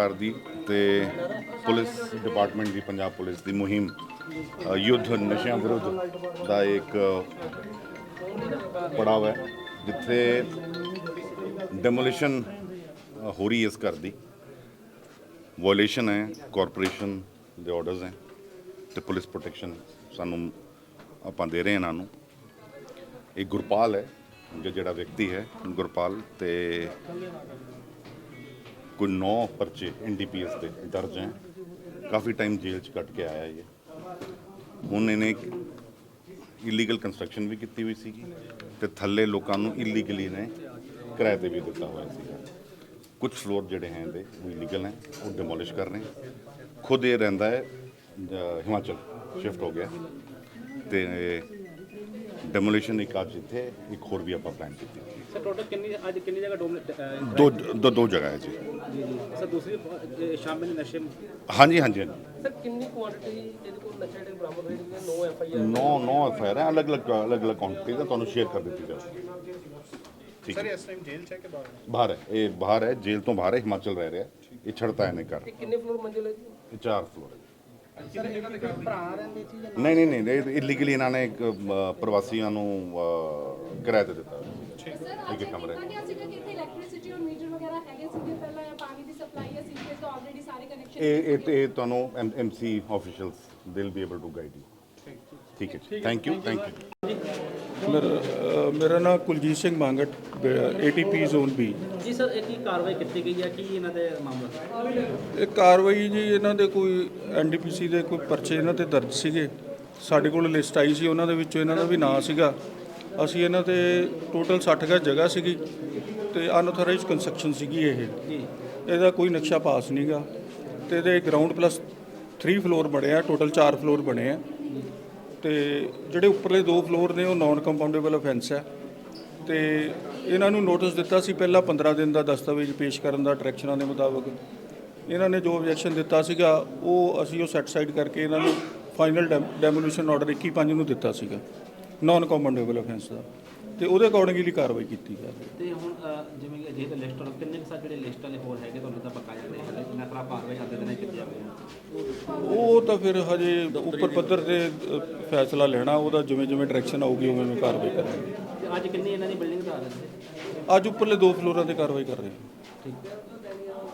ਸਰਕਾਰ ਦੀ ਤੇ ਪੁਲਿਸ ਡਿਪਾਰਟਮੈਂਟ ਦੀ, ਪੰਜਾਬ ਪੁਲਿਸ ਦੀ ਮੁਹਿੰਮ ਯੁੱਧ, ਨਸ਼ਿਆਂ ਵਿਰੁੱਧ ਦਾ ਇੱਕ ਪੜਾਅ ਹੈ, ਜਿੱਥੇ ਡੈਮੋਲੀਸ਼ਨ ਹੋ ਰਹੀ ਹੈ ਇਸ ਘਰ ਦੀ। ਵਾਇਲੇਸ਼ਨ ਹੈ ਕਾਰਪੋਰੇਸ਼ਨ ਦੇ ਆਰਡਰਸ ਹੈ ਤੇ ਪੁਲਿਸ ਪ੍ਰੋਟੈਕਸ਼ਨ ਸਾਨੂੰ ਆਪਾਂ ਦੇ ਰਹੇ ਹਾਂ ਇਹਨਾਂ ਨੂੰ। ਇਹ ਗੁਰਪਾਲ ਹੈ, ਜੋ ਜਿਹੜਾ ਵਿਅਕਤੀ ਹੈ ਗੁਰਪਾਲ ਤੇ ਕੋਈ 9 ਪਰਚੇ ਐਨਡੀਪੀਐਸ ਦੇ ਦਰਜ ਹੈ। ਕਾਫੀ ਟਾਈਮ ਜੇਲ੍ਹ ਚ ਕੱਟ ਕੇ ਆਇਆ ਇਹ। ਹੁਣ ਇਹਨੇ ਇਲੀਗਲ ਕੰਸਟਰਕਸ਼ਨ ਵੀ ਕੀਤੀ ਹੋਈ ਸੀਗੀ ਤੇ ਥੱਲੇ ਲੋਕਾਂ ਨੂੰ ਇਲੀਗਲੀ ਨੇ ਕਿਰਾਏ ਤੇ ਵੀ ਦਿੱਤਾ ਹੋਇਆ ਸੀਗਾ। ਕੁਝ ਫਲੋਰ ਜਿਹੜੇ ਹੈ ਇਹਦੇ, ਉਹ ਇਲੀਗਲ ਹੈ ਉਹ ਡਿਮੋਲਿਸ਼ ਕਰ ਰਹੇ ਖੁਦ ਇਹ ਰਹਿੰਦਾ ਹੈ ਹਿਮਾਚਲ ਸ਼ਿਫਟ ਹੋ ਗਿਆ। ਤੇ ਡੈਮੋਲੀਸ਼ਨ ਇੱਕ ਅੱਜ ਇੱਥੇ ਇੱਕ ਹੋਰ ਵੀ ਆਪਾਂ ਪਲਾਨ ਕੀਤੀ ਸਰ ਟੋਟਲ ਕਿੰਨੀ ਅੱਜ ਕਿੰਨੀ ਜਗ੍ਹਾ ਡੋਮਿਨੇਟ ਦੋ ਦੋ ਦੋ ਜਗ੍ਹਾ ਹੈ ਜੀ। ਜੀ ਜੀ। ਸਰ ਦੂਸਰੀ ਅਹ, ਸ਼ਾਮਿਲ ਨਸ਼ੇ ਹਾਂਜੀ ਹਾਂਜੀ ਹਾਂਜੀ। ਸਰ ਕਿੰਨੀ ਕੁਆਂਟੀਟੀ ਇਹਦੇ ਕੋਲ ਨਸ਼ੇ ਦੇ ਬਰਾਮਦ ਹੋਈ ਹੈ 9 ਐਫ ਆਈ ਆਰ ਨੌ ਨੌ ਐਫ ਆਈ ਆਰ ਹੈ। ਅਲੱਗ ਅਲੱਗ ਅਲੱਗ ਅਲੱਗ ਕੁਆਂਟੀਟੀ ਦਾ ਤੁਹਾਨੂੰ ਸ਼ੇਅਰ ਕਰ ਦਿੱਤੀ ਜਾਊਗੀ ਠੀਕ ਸਰ ਹੈ ਇਸ ਟਾਈਮ ਜੇਲ੍ਹ ਚ ਹੈ ਕਿ ਬਾਹਰ ਹੈ? ਬਾਹਰ ਹੈ। ਇਹ ਬਾਹਰ ਹੈ। ਜੇਲ੍ਹ ਤੋਂ ਬਾਹਰ ਹੈ। ਹਿਮਾਚਲ ਰਹਿ ਰਿਹਾ ਇਹ ਛੜਤਾ ਇਹਨੇ ਕਰ ਕਿੰਨੇ ਫਲੋਰ ਮੰਜ਼ਿਲ ਹੈ ਜੀ? ਇਹ ਚਾਰ ਫਲੋਰ ਨਹੀਂ ਨਹੀਂ ਨਹੀਂ ਇਹ ਇਲੀਗਲੀ ਇਹਨਾਂ ਨੇ ਇੱਕ, ਅ, ਪ੍ਰਵਾਸੀਆਂ ਨੂੰ ਅ, ਕਿਰਾਏ ਤੇ ਦਿੱਤਾ। ਸਰ ਅੱਜ ਕਮਰੇ ਦੇਖਿਆ ਸੀਗਾ ਕਿ ਇੱਥੇ ਇਲੈਕਟ੍ਰਿਸਿਟੀ ਔਰ ਮੀਟਰ ਵਗੈਰਾ ਹੈਗੇ ਸੀਗੇ ਪਹਿਲਾਂ ਜਾਂ ਪਾਣੀ ਦੀ ਸਪਲਾਈ ਹੈ ਸੀਵਰੇਜ ਦਾ ਆਲਰੇਡੀ ਸਾਰੇ ਕਨੈਕਸ਼ਨ ਇਹ ਇਹ ਇਹ ਤੁਹਾਨੂੰ ਐਮਸੀ ਆਫੀਸ਼ੀਅਲਸ ਦੇ will be able to guide you ਠੀਕ ਹੈ ਥੈਂਕ ਯੂ ਥੈਂਕ ਯੂ ਮੇਰਾ ਮੇਰਾ ਨਾਮ Kuljit Singh Mangat ATP zone B ਜੀ ਸਰ ਇਹ ਕੀ ਕਾਰਵਾਈ ਕੀਤੀ ਗਈ ਹੈ? ਕੀ ਇਹਨਾਂ ਦੇ ਮਾਮਲਾ? ਇਹ ਕਾਰਵਾਈ ਜੀ ਇਹਨਾਂ ਦੇ ਕੋਈ ਐਨਡੀਪੀਸੀ ਦੇ ਕੋਈ ਪਰਚੇ ਇਹਨਾਂ ਤੇ ਦਰਜ ਸੀਗੇ। ਸਾਡੇ ਕੋਲ ਲਿਸਟ ਆਈ ਸੀ ਉਹਨਾਂ ਦੇ ਵਿੱਚੋਂ ਇਹਨਾਂ ਦਾ ਵੀ ਨਾਂ ਸੀਗਾ। ਅਸੀਂ ਇਹਨਾਂ ਤੇ ਟੋਟਲ 60 ਗਜ ਜਗ੍ਹਾ ਸੀਗੀ ਤੇ ਅਨਆਥੋਰਾਈਜ਼ਡ ਕੰਸਟਰਕਸ਼ਨ ਸੀਗੀ ਇਹ। ਇਹਦਾ ਕੋਈ ਨਕਸ਼ਾ ਪਾਸ ਨਹੀਂਗਾ ਤੇ ਇਹਦੇ ਗਰਾਊਂਡ ਪਲੱਸ 3 ਫਲੋਰ ਬਣੇ ਆ ਟੋਟਲ 4 ਫਲੋਰ ਬਣੇ ਆ। ਤੇ ਜਿਹੜੇ ਉੱਪਰਲੇ ਦੋ ਫਲੋਰ ਨੇ, ਉਹ ਨਾਨ ਕੰਪਾਊਂਡੇਬਲ ਅਫੈਂਸ ਹੈ। ਤੇ ਇਹਨਾਂ ਨੂੰ ਨੋਟਿਸ ਦਿੱਤਾ ਸੀ ਪਹਿਲਾਂ 15 ਦਿਨ ਦਾ ਦਸਤਾਵੇਜ਼ ਪੇਸ਼ ਕਰਨ ਦਾ ਡਾਇਰੈਕਸ਼ਨਾਂ ਦੇ ਮੁਤਾਬਕ। ਇਹਨਾਂ ਨੇ ਜੋ ਆਬਜੈਕਸ਼ਨ ਦਿੱਤਾ ਸੀਗਾ, ਉਹ ਅਸੀਂ ਉਹ ਸੈਟੀਸਫਾਈਡ ਕਰਕੇ ਇਹਨਾਂ ਨੂੰ ਫਾਈਨਲ ਡੈਮੋਲੀਸ਼ਨ ਆਰਡਰ 21 ਨੂੰ ਦਿੱਤਾ ਸੀਗਾ ਨਾਨ ਕੰਪਾਊਂਡੇਬਲ ਅਫੈਂਸ ਦਾ। ਤੇ ਉਹਦੇ ਅਕੋਰਡਿੰਗਲੀ ਕਾਰਵਾਈ ਕੀਤੀ ਜਾ ਰਹੀ ਹੈ। ਤੇ ਹੁਣ ਜਿਵੇਂ ਕਿ ਜਿਹਦੇ ਲਿਸਟ ਵਾਲੇ ਕਿੰਨੇ ਕੁ ਜਿਹੜੇ ਲਿਸਟ ਵਾਲੇ ਹੋਰ ਹੈਗੇ ਤੁਹਾਨੂੰ ਤਾਂ ਪੱਕਾ ਜਾਂਦੇ ਹੈ ਕਿੰਨਾ ਖਰਾ ਕਾਰਵਾਈ ਆਉਂਦੇ ਦਿਨਾਂ ਕੀਤੀ ਜਾਵੇ ਤਾਂ ਫਿਰ ਹਜੇ ਉੱਪਰ ਪੱਧਰ ਤੇ ਫੈਸਲਾ ਲੈਣਾ ਉਹਦਾ ਜਿਵੇਂ ਜਿਵੇਂ ਡਾਇਰੈਕਸ਼ਨ ਆਊਗੀ ਉਵੇਂ ਉਵੇਂ ਕਾਰਵਾਈ ਕਰਾਂਗੇ। ਅੱਜ ਕਿੰਨੀ ਇਹਨਾਂ ਦੀ ਬਿਲਡਿੰਗ ਦਾ ਅੱਜ ਉੱਪਰਲੇ ਦੋ ਫਲੋਰਾਂ ਤੇ ਕਾਰਵਾਈ ਕਰ ਰਹੇ ਹਾਂ। ਠੀਕ।